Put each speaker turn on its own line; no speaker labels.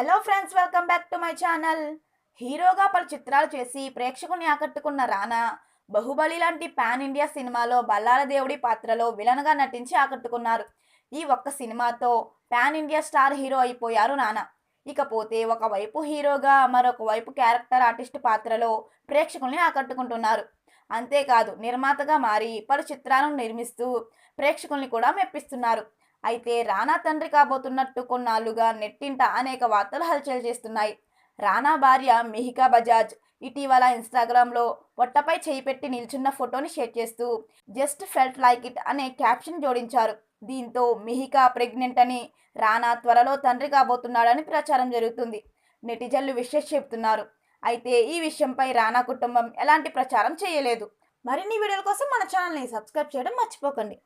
Hello friends welcome back to my channel. హీరోగా పలు చిత్రాలు చేసి ప్రేక్షకుల్ని ఆకట్టుకున్న రానా బాహుబలి లాంటి పాన్ ఇండియా సినిమాలో బల్లాల దేవుడి పాత్రలో విలన్గా నటించి ఆకట్టుకున్నారు. ఈ ఒక్క సినిమాతో పాన్ ఇండియా స్టార్ హీరో అయిపోయారు నానా ఇకపోతే ఒకవైపు హీరోగా మరొక వైపు క్యారెక్టర్ ఆర్టిస్ట్ పాత్రలో ప్రేక్షకుల్ని ఆకట్టుకుంటున్నారు. అంతేకాదు నిర్మాతగా మారి పలు చిత్రాలను నిర్మిస్తూ ప్రేక్షకుల్ని కూడా మెప్పిస్తున్నారు. అయితే రానా తండ్రి కాబోతున్నట్టు కొన్నాళ్ళుగా నెట్టింట అనేక వార్తలు హల్చల్ చేస్తున్నాయి. రానా భార్య మిహికా బజాజ్ ఇటీవల ఇన్స్టాగ్రామ్లో పొట్టపై చేయి పెట్టి నిల్చున్న ఫోటోని షేర్ చేస్తూ జస్ట్ ఫెల్ట్ లైక్ ఇట్ అనే క్యాప్షన్ జోడించారు. దీంతో మిహికా ప్రెగ్నెంట్ అని రానా త్వరలో తండ్రి కాబోతున్నాడని ప్రచారం జరుగుతుంది. నెటిజన్లు విషయం చెబుతున్నారు. అయితే ఈ విషయంపై రానా కుటుంబం ఎలాంటి ప్రచారం చేయలేదు. మరిన్ని వీడియోల కోసం మన ఛానల్ని సబ్స్క్రైబ్ చేయడం మర్చిపోకండి.